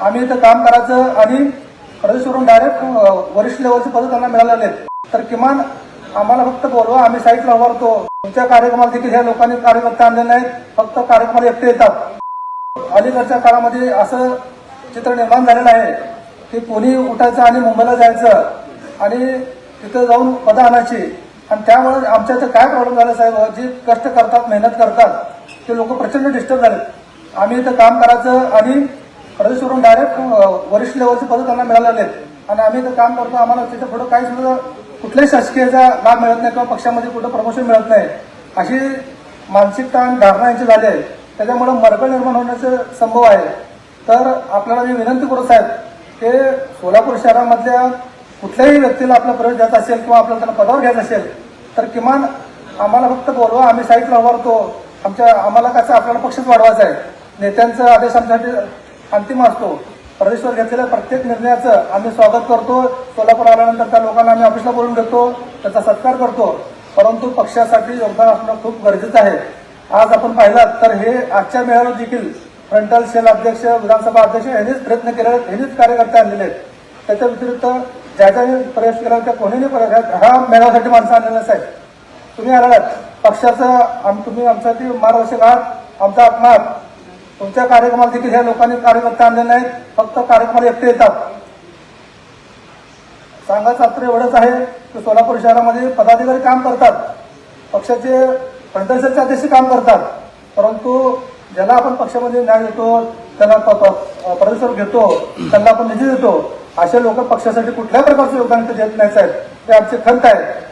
आम्ही इथं काम करायचं आणि प्रदेशवरून डायरेक्ट वरिष्ठ लेवलचे पद त्यांना मिळालेले आहेत. तर किमान आम्हाला फक्त बोलवा आम्ही साईटला उभारतो तुमच्या कार्यक्रमाला देखील ह्या लोकांनी कार्यकर्ते आणले नाहीत. फक्त कार्यक्रमाला एकटे येतात. अलीकडच्या काळामध्ये असं चित्र निर्माण झालेलं आहे की कोणी उठायचं आणि मुंबईला जायचं आणि तिथं जाऊन पदं आणायची. आणि त्यामुळे आमच्या इथं काय प्रॉब्लेम झाला साहेब? जे कष्ट करतात मेहनत करतात ते लोक प्रचंड डिस्टर्ब झाले आम्ही इथं काम करायचं आणि प्रदेशवरून डायरेक्ट वरिष्ठ लेवलचे पद त्यांना मिळालेले आहेत. आणि आम्ही इथं काम करतो आम्हाला तिथं पुढं काही सुद्धा कुठल्याही शासकीयचा लाभ मिळत नाही किंवा पक्षामध्ये कुठं प्रमोशन मिळत नाही. अशी मानसिकता आणि धारणा यांची झाली आहे. त्याच्यामुळे मरकळ निर्माण होण्याचं संभव आहे. तर आपल्याला मी विनंती करू साहेब ते सोलापूर शहरामधल्या कुठल्याही व्यक्तीला आपला प्रवेश द्यायचा असेल किंवा आपल्याला त्यांना पदावर घ्यायचं असेल तर किमान आम्हाला फक्त बोलवा आम्ही साईटला उभारतो आमच्या आम्हाला कसं आपल्याला पक्षच वाढवायचा आहे. नेत्यांचा आदेश आमच्यासाठी अंतिम असतो. प्रदेशवर घेतलेल्या प्रत्येक निर्णयाचं आम्ही स्वागत करतो. सोलापूर आल्यानंतर त्या लोकांना आम्ही ऑफिसला बोलून घेतो. त्याचा सत्कार करतो. परंतु पक्षासाठी योगदान असणं खूप गरजेचं आहे. आज आपण पाहिलात तर हे आजच्या मेळाव्यात देखील फ्रंटल सेल अध्यक्ष विधानसभा अध्यक्ष यांनीच प्रयत्न केले आहेत यांनीच कार्यकर्ते आणलेले आहेत. त्याच्या व्यतिरिक्त ज्या ज्याने प्रवेश केला त्या कोणीने प्रवेश हा मेळाव्यासाठी माणसं आणलेलं साहेब तुम्ही आलात पक्षाचं आम तुम्ही आमच्यासाठी मार्गदर्शक आहात. आमचा आत्मा आहात. तुमच्या कार्यक्रमाला देखील ह्या लोकांनी कार्यकर्ते आणले नाहीत फक्त कार्यक्रमाला एकटे येतात. सांगायचं मात्र एवढंच आहे की सोलापूर शहरामध्ये पदाधिकारी काम करतात पक्षाचे प्रदर्शनचे अध्यक्ष काम करतात परंतु ज्याला आपण पक्षामध्ये न्याय देतो त्यांना प्रदर्शन घेतो त्यांना आपण निधी देतो असे लोक पक्षासाठी कुठल्याही प्रकारचं योगदान देत नाही साहेब? ते आमचे खंत आहेत